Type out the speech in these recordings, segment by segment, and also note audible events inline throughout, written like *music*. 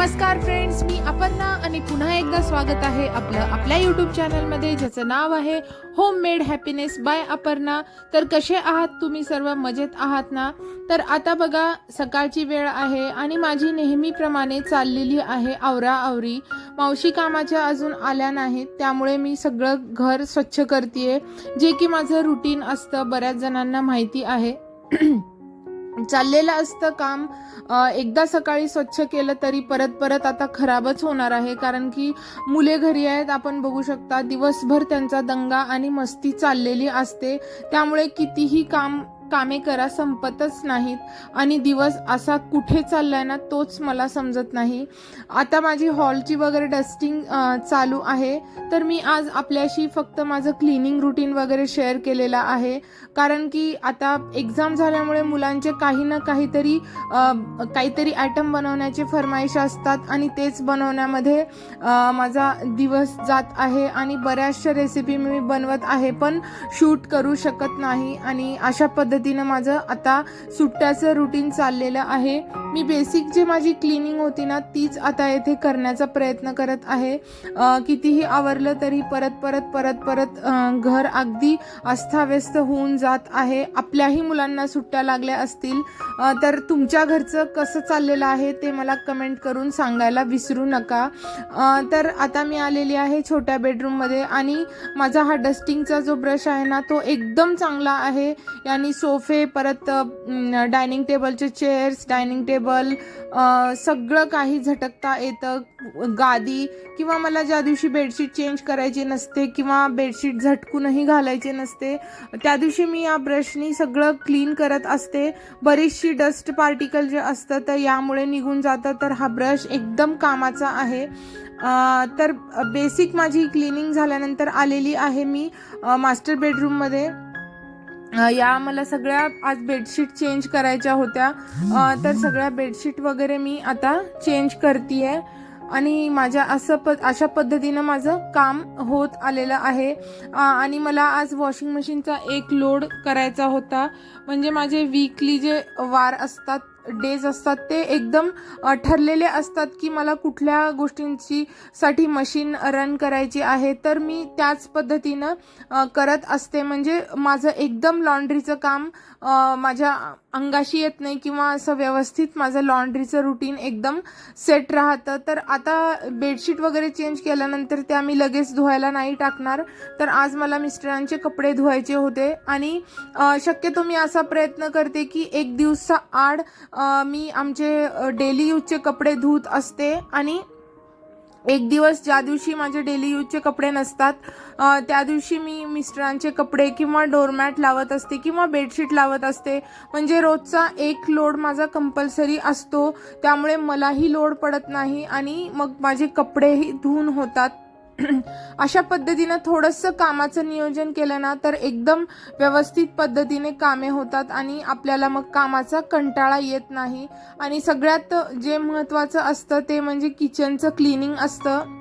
नमस्कार फ्रेंड्स मी अपर्णा आणि पुन्हा एकदा स्वागत आहे आपलं आपल्या यूट्यूब चॅनलमध्ये ज्याचं नाव आहे home made happiness by Aparna. तर कसे आहात तुम्ही सर्व? मजेत आहात ना? तर आता बघा सकाळची वेळ आहे आणि माझी नेहमीप्रमाणे चाललेली आहे आवरा आवरी. मावशी कामाच्या अजून आल्या नाहीत त्यामुळे मी सगळं घर स्वच्छ करते जे की माझं रुटीन असतं बऱ्याच जणांना माहिती आहे. *clears throat* चाललेलं असतं काम. एकदा सकाळी स्वच्छ केलं तरी परत परत आता खराबच होणार आहे. कारण की मुले घरी आहेत आपण बघू शकता. दिवसभर त्यांचा दंगा आणि मस्ती चाललेली असते. त्यामुळे कितीही काम कामे करा संपतच नाहीत. आणि दिवस असा कुठे चाललाय ना तोच मला समजत नाही. आता माझी हॉलची वगैरे डस्टिंग चालू आहे. तर मी आज आपल्याशी फक्त माझं क्लिनिंग रुटीन वगैरे शेअर केलेलं आहे. कारण की आता एक्झाम झाल्यामुळे मुलांचे काही ना काहीतरी काहीतरी ॲटम बनवण्याचे फरमाईश असतात. आणि तेच बनवण्यामध्ये माझा दिवस जात आहे. आणि बऱ्याचशा रेसिपी मी बनवत आहे पण शूट करू शकत नाही. आणि अशा पद्धती पद्धतीनं माझं आता सुट्ट्याचं रुटीन चाललेलं आहे. मी बेसिक जे माझी क्लिनिंग होती ना तीच आता येथे करण्याचा प्रयत्न करत आहे. कितीही आवरलं तरी परत परत परत परत घर अगदी अस्ताव्यस्त होऊन जात आहे. आपल्याही मुलांना सुट्ट्या लागल्या असतील. तर तुमच्या घरचं कसं चाललेलं आहे ते मला कमेंट करून सांगायला विसरू नका. तर आता मी आलेली आहे छोट्या बेडरूममध्ये आणि माझा हा डस्टिंगचा जो ब्रश आहे ना तो एकदम चांगला आहे. यानी सोफे परत डायनिंग टेबलचे चेअर्स डायनिंग टेबल सगळं काही झटकता येतं. गादी किंवा मला ज्या दिवशी बेडशीट चेंज करायची नसते किंवा बेडशीट झटकूनही घालायचे नसते त्या दिवशी मी या ब्रशनी सगळं क्लीन करत असते. बरीचशी डस्ट पार्टिकल जे असतं तर यामुळे निघून जातं. तर हा ब्रश एकदम कामाचा आहे. तर बेसिक माझी क्लिनिंग झाल्यानंतर आलेली आहे मी मास्टर बेडरूममध्ये. या मला सगळ्या आज बेडशीट चेंज करायच्या होत्या. तर सगळ्या बेडशीट वगैरे मी आता चेंज करते आणि माझ्या असं प अशा पद्धतीनं माझं काम होत आलेलं आहे. आणि मला आज वॉशिंग मशीनचा एक लोड करायचा होता. म्हणजे माझे वीकली जे वार असतात डेज असतात ते एकदम ठरलेले असतात की मला कुठल्या गोष्टींची साठी मशीन रन करायची आहे. तर मी त्याच पद्धतीनं करत असते. म्हणजे माझं एकदम लॉन्ड्रीचं काम माझ्या अंगाशी येत नाही किंवा असं व्यवस्थित माझं लॉन्ड्रीचं रुटीन एकदम सेट राहतं. तर आता बेडशीट वगैरे चेंज केल्यानंतर त्या मी लगेच धुवायला नाही टाकणार. तर आज मला मिस्टरांचे कपडे धुवायचे होते. आणि शक्यतो मी असा प्रयत्न करते की एक दिवसा आड मी आमचे डेली यूजचे कपडे धुत असते. आणि एक दिवस ज्या दिवशी माझे डेली यूजचे कपडे नसतात त्या दिवशी मी मिस्टरांचे कपडे किंवा डोरमॅट लावत असते किंवा बेडशीट लावत असते. म्हणजे रोजचा एक लोड माझा कंपल्सरी असतो. त्यामुळे मलाही लोड पडत नाही आणि मग माझे कपडेही धुवून होतात. अशा पद्धतीनं थोडंसं कामाचं नियोजन केलं ना तर एकदम व्यवस्थित पद्धतीने कामे होतात आणि आपल्याला मग कामाचा कंटाळा येत नाही. आणि सगळ्यात जे महत्त्वाचं असतं ते म्हणजे किचनचं क्लिनिंग असतं.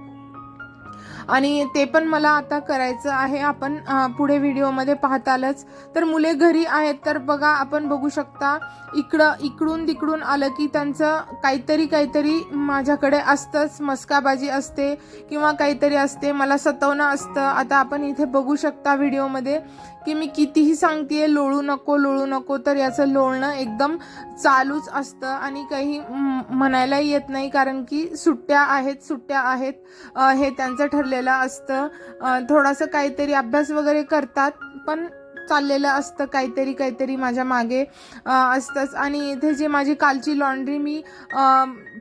आणि ते पण मला आता करायचं आहे. आपण पुढे व्हिडिओमध्ये पाहतालच. तर मुले घरी आहेत तर बघा आपण बघू शकता इकडं इकडून तिकडून आलं की त्यांचं काहीतरी काहीतरी माझ्याकडे असतंच. मस्काबाजी असते किंवा काहीतरी असते. मला सतवणं असतं. आता आपण इथे बघू शकता व्हिडिओमध्ये की मी कितीही सांगते लोळू नको लोळू नको तर याचं लोळणं एकदम चालूच असतं. आणि काही म्हणायलाही येत नाही कारण की सुट्ट्या आहेत सुट्ट्या आहेत हे त्यांचं ठरलेलं असतं. अ, थोडंसं काहीतरी अभ्यास वगैरे करतात पण चाललेलं असतं काहीतरी काहीतरी माझ्या मागे असतंच. आणि इथे जे माझी कालची लॉन्ड्री मी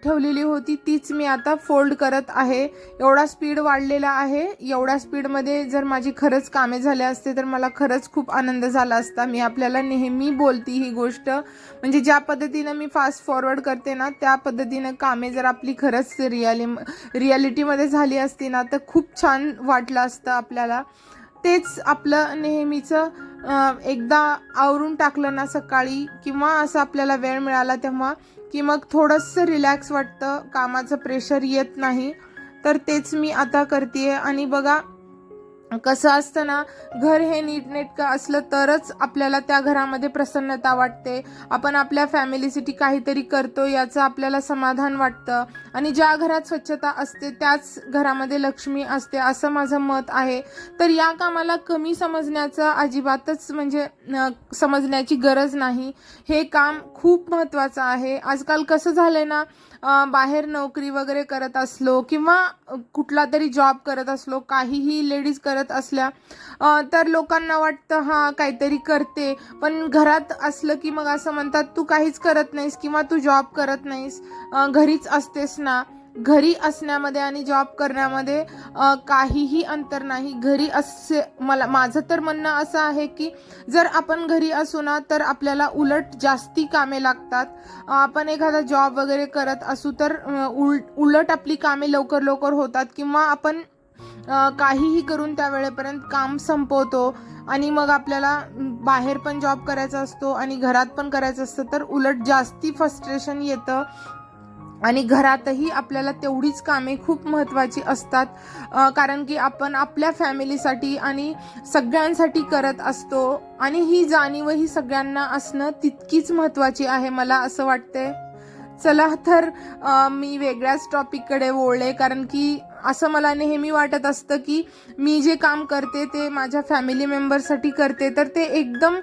ठेवलेली होती तीच मी आता फोल्ड करत आहे. एवढा स्पीड वाढलेला आहे. एवढ्या स्पीडमध्ये जर माझी खरंच कामे झाले असते तर मला खरंच खूप आनंद झाला असता. मी आपल्याला नेहमी बोलती ही गोष्ट. म्हणजे ज्या पद्धतीनं मी फास्ट फॉरवर्ड करते ना त्या पद्धतीनं कामे जर आपली खरंच रियाली रियालिटीमध्ये झाली असती ना तर खूप छान वाटलं असतं आपल्याला. तेच आपलं नेहमीचं एकदा आवरून टाकलं ना सकाळी किंवा असं आपल्याला वेळ मिळाला तेव्हा की मग थोडंसं रिलॅक्स वाटतं कामाचं प्रेशर येत नाही तर तेच मी आता करते आणि बघा कसं असतं ना घर हे नीटनेटकं असलं तरच आपल्याला त्या घरामध्ये प्रसन्नता वाटते. आपण आपल्या फॅमिलीसाठी काहीतरी करतो याचं आपल्याला समाधान वाटतं. आणि ज्या घरात स्वच्छता असते त्याच घरामध्ये लक्ष्मी असते असं माझं मत आहे. तर या कामाला कमी समजण्याचं अजिबातच म्हणजे समजण्याची गरज नाही. हे काम खूप महत्त्वाचं आहे. आजकाल कसं झालं आहे ना बाहेर नोकरी वगैरे करत असलो किंवा कुठला तरी जॉब करत असलो काहीही लेडीज करत असल्या तर लोकांना वाटतं हां काहीतरी करते. पण घरात असलं की मग असं म्हणतात तू काहीच करत नाहीस किंवा तू जॉब करत नाहीस. घरीच असतेस ना. घरी असण्यामध्ये आणि जॉब करण्यामध्ये काहीही अंतर नाही. घरी असे मला माझं तर म्हणणं असं आहे की जर आपण घरी असू ना तर आपल्याला उलट जास्ती कामे लागतात. आपण एखादा जॉब वगैरे करत असू तर उल उलट आपली कामे लवकर लवकर होतात किंवा आपण काहीही करून त्या वेळेपर्यंत काम संपवतो आणि मग आपल्याला बाहेर पण जॉब करायचा असतो आणि घरात पण करायचं असतं तर उलट जास्ती फ्रस्ट्रेशन येतं. आणि घरातही आपल्याला तेवढीच कामे खूप महत्त्वाची असतात. कारण की आपण आपल्या फॅमिलीसाठी आणि सगळ्यांसाठी करत असतो आणि ही जाणीवही सगळ्यांना असणं तितकीच महत्त्वाची आहे मला असं वाटतंय. चला तर मी वेगळ्याच टॉपिककडे वळले कारण की असं मला नेहमी वाटत असतं की मी जे काम करते ते माझ्या फॅमिली मेंबरसाठी करते. तर ते एकदम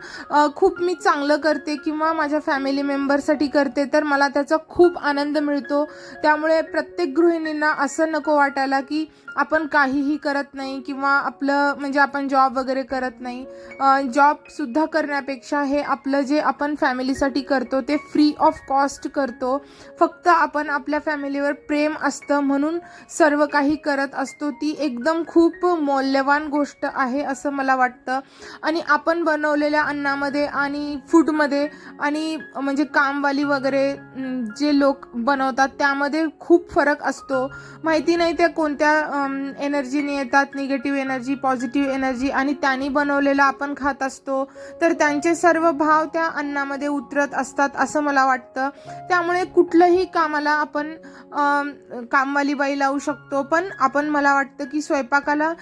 खूप मी चांगलं करते किंवा माझ्या फॅमिली मेंबरसाठी करते तर मला त्याचा खूप आनंद मिळतो. त्यामुळे प्रत्येक गृहिणींना असं नको वाटायला की आपण काहीही करत नाही किंवा आपलं म्हणजे आपण जॉब वगैरे करत नाही जॉबसुद्धा करण्यापेक्षा हे आपलं जे आपण फॅमिलीसाठी करतो ते फ्री ऑफ कॉस्ट करतो. फक्त आपण आपल्या फॅमिलीवर प्रेम असतं म्हणून सर्व काही करत असतो. ती एकदम खूप मौल्यवान गोष्ट आहे असं मला वाटतं. आणि आपण बनवलेल्या अन्नामध्ये आणि फूडमध्ये आणि म्हणजे कामवाली वगैरे जे लोक बनवतात त्यामध्ये खूप फरक असतो. माहिती नाही त्या कोणत्या एनर्जीने येतात निगेटिव्ह एनर्जी पॉझिटिव्ह एनर्जी आणि त्यांनी बनवलेलं आपण खात असतो तर त्यांचे सर्व भाव त्या अन्नामध्ये उतरत असतात असं मला वाटतं. त्यामुळे कुठलंही कामाला आपण कामवाली बाई लावू शकतो पण आपण मला वाटतं की स्वयंपाकाला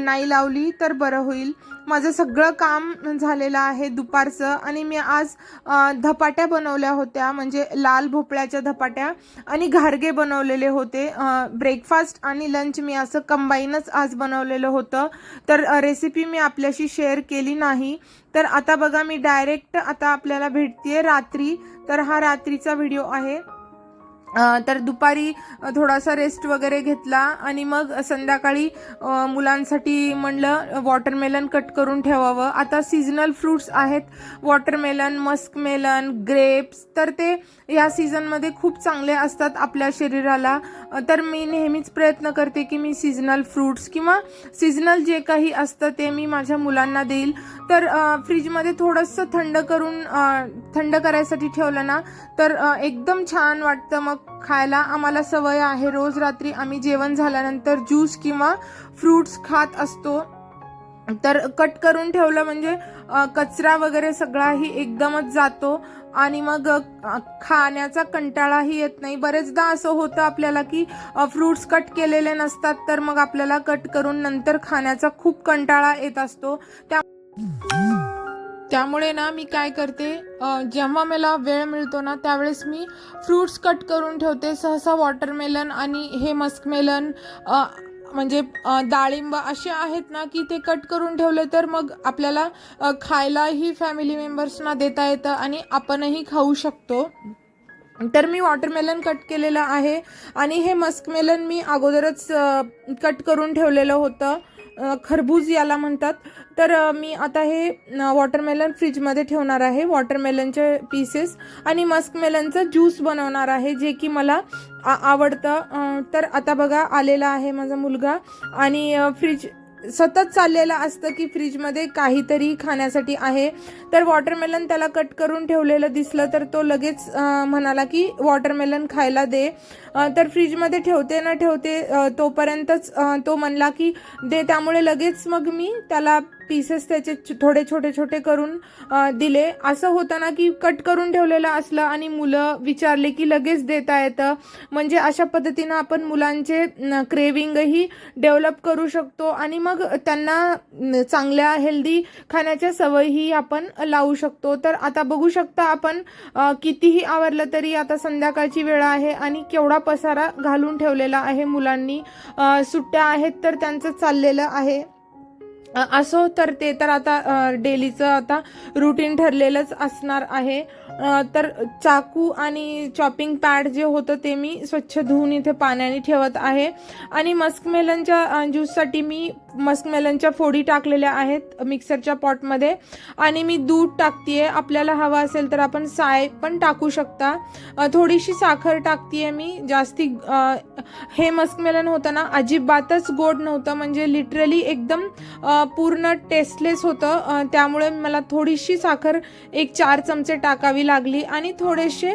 नाही लावली तर बरं होईल. माझं सगळं काम झालेलं आहे दुपारचं आणि मी आज धपाट्या बनवल्या होत्या म्हणजे लाल भोपळ्याच्या धपाट्या आणि घारगे बनवलेले होते ब्रेकफास्ट आणि लंच मी असं कंबाईनच आज बनवलेलं होतं. तर रेसिपी मी आपल्याशी शेअर केली नाही. तर आता बघा मी डायरेक्ट आता आपल्याला भेटते रात्री. तर हा रात्रीचा व्हिडिओ आहे. तर दुपारी थोडासा रेस्ट वगैरे घेतला आणि मग संध्याकाळी मुलांसाठी म्हणलं वॉटरमेलन कट करून ठेवावं. आता सीझनल फ्रूट्स आहेत. वॉटरमेलन मस्कमेलन ग्रेप्स तर ते या सीझनमध्ये खूप चांगले असतात आपल्या शरीराला. तर मी नेहमीच प्रयत्न करते की मी सीझनल फ्रूट्स किंवा सीझनल जे काही असतं ते मी माझ्या मुलांना देईल. तर फ्रीजमध्ये थोडंसं थंड करून थंड करायसाठी ठेवलं ना तर एकदम छान वाटतं मग खायला आम्हाला सवय आहे. रोज रात्री आम्ही जेवण झाल्यानंतर ज्यूस किंवा फ्रूट्स खात असतो. तर कट करून ठेवलं म्हणजे कचरा वगैरे सगळाही एकदमच जातो आणि मग खाण्याचा कंटाळाही येत नाही. बरेचदा असं होतं आपल्याला की फ्रूट्स कट केलेले नसतात तर मग आपल्याला कट करून नंतर खाण्याचा खूप कंटाळा येत असतो. त्या त्यामुळे ना मी काय करते जेव्हा मला वेळ मिळतो ना त्यावेळेस मी फ्रूट्स कट करून ठेवते. सहसा वॉटरमेलन आणि हे मस्कमेलन म्हणजे डाळिंब असे आहेत ना की ते कट करून ठेवले तर मग आपल्याला खायलाही फॅमिली मेंबर्सना देता येतं आणि आपणही खाऊ शकतो. तर मी वॉटरमेलन कट केलेलं आहे आणि हे मस्कमेलन मी अगोदरच कट करून ठेवलेलं होतं. खरबूज याला म्हणतात. तर मी आता हे वॉटरमेलन फ्रीजमध्ये ठेवणार आहे. वॉटरमेलनचे पीसेस आणि मस्कमेलनचं ज्यूस बनवणार आहे जे की मला आ- आवडतं. तर आता बघा आलेला आहे माझा मुलगा. आणि फ्रीज सतत चाललेलं असतं की फ्रीजमध्ये काहीतरी खाण्यासाठी आहे. तर वॉटरमेलन त्याला कट करून ठेवलेलं दिसलं तर तो लगेच म्हणाला की वॉटरमेलन खायला दे. तर फ्रीजमध्ये ठेवते ना ठेवते तोपर्यंतच तो म्हणला की दे. त्यामुळे लगेच मग मी त्याला पीसेस त्याचे थोडे छोटे छोटे करून दिले. असं होतं ना की कट करून ठेवलेलं असलं आणि मुलं विचारले की लगेच देता येतं. म्हणजे अशा पद्धतीनं आपण मुलांचे क्रेविंगही डेव्हलप करू शकतो आणि मग त्यांना चांगल्या हेल्दी खाण्याच्या सवयही आपण लावू शकतो. तर आता बघू शकता आपण कितीही आवरलं तरी आता संध्याकाळची वेळ आहे आणि केवढा पसारा घालून ठेवलेला आहे मुलांनी. सुट्ट्या आहेत तर त्यांचं चाललेलं आहे. असो तर ते तर आता डेलीचं आता रुटीन ठरलेलंच असणार आहे. तर चाकू आणि चॉपिंग पॅड जे होतं ते मी स्वच्छ धुवून इथे पाण्याने ठेवत आहे. आणि मस्कमेलनच्या ज्यूससाठी मी मस्कमेलनच्या फोडी टाकलेल्या आहेत मिक्सरच्या पॉटमध्ये. आणि मी दूध टाकतीये. आपल्याला हवा असेल तर आपण साय पण टाकू शकता. थोडीशी साखर टाकतीये मी. जास्ती हे मस्कमेलन होतं ना अजिबातच गोड नव्हतं. म्हणजे लिटरली एकदम पूर्ण टेस्टलेस होतं. त्यामुळे मला थोडीशी साखर एक चार चमचे टाकावी लागली. आणि थोडेसे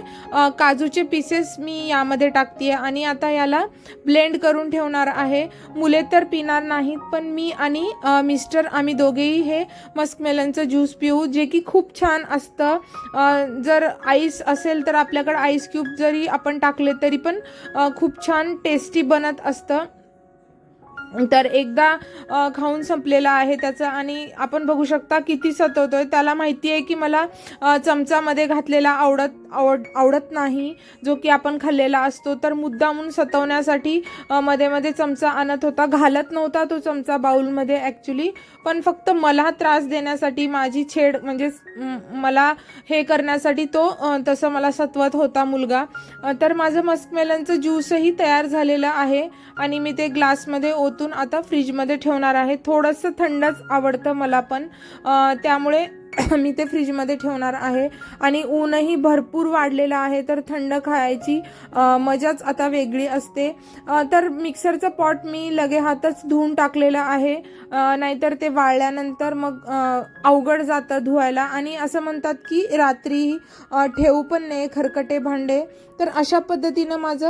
काजूचे पीसेस मी यामध्ये टाकते आणि आता याला ब्लेंड करून ठेवणार आहे. मुले तर पिणार नाहीत पण मी आणि मिस्टर आम्ही दोघेही हे मस्कमेलनचं ज्यूस पिऊ जे की खूप छान असतं. जर आईस असेल तर आपल्याकडं आईस क्यूब जरी आपण टाकले तरी पण खूप छान टेस्टी बनत असतं. तर एकदा खाऊन संपलेला आहे त्याचं आणि आपण बघू शकता किती सतवतोय त्याला माहिती आहे की मला चमचामध्ये घातलेला आवडत आवड आवडत नाही जो की आपण खाल्लेला असतो तर मुद्दामून सतवण्यासाठी मध्ये मध्ये चमचा आणत होता. घालत नव्हता तो चमचा बाऊलमध्ये ॲक्च्युली पण फक्त मला त्रास देण्यासाठी माझी छेड म्हणजे मला हे करण्यासाठी तो तसं मला सत्वत होता मुलगा. तर माझं मस्कमेलनचं ज्यूसही तयार झालेलं आहे आणि मी ते ग्लासमध्ये ओतून आता फ्रीजमध्ये ठेवणार आहे. थोडंसं थंडच आवडतं मला पण. त्यामुळे *coughs* मी ते फ्रीजमध्ये ठेवणार आहे. आणि ऊनही भरपूर वाढलेलं आहे तर थंड खायची मजाच आता वेगळी असते. तर मिक्सरचं पॉट मी लगे हातच धुवून टाकलेलं आहे. नाहीतर ते वाळल्यानंतर मग अवघड जातं धुवायला. आणि असं म्हणतात की रात्री ठेवू पण नाही खरकटे भांडे. तर अशा पद्धतीनं माझं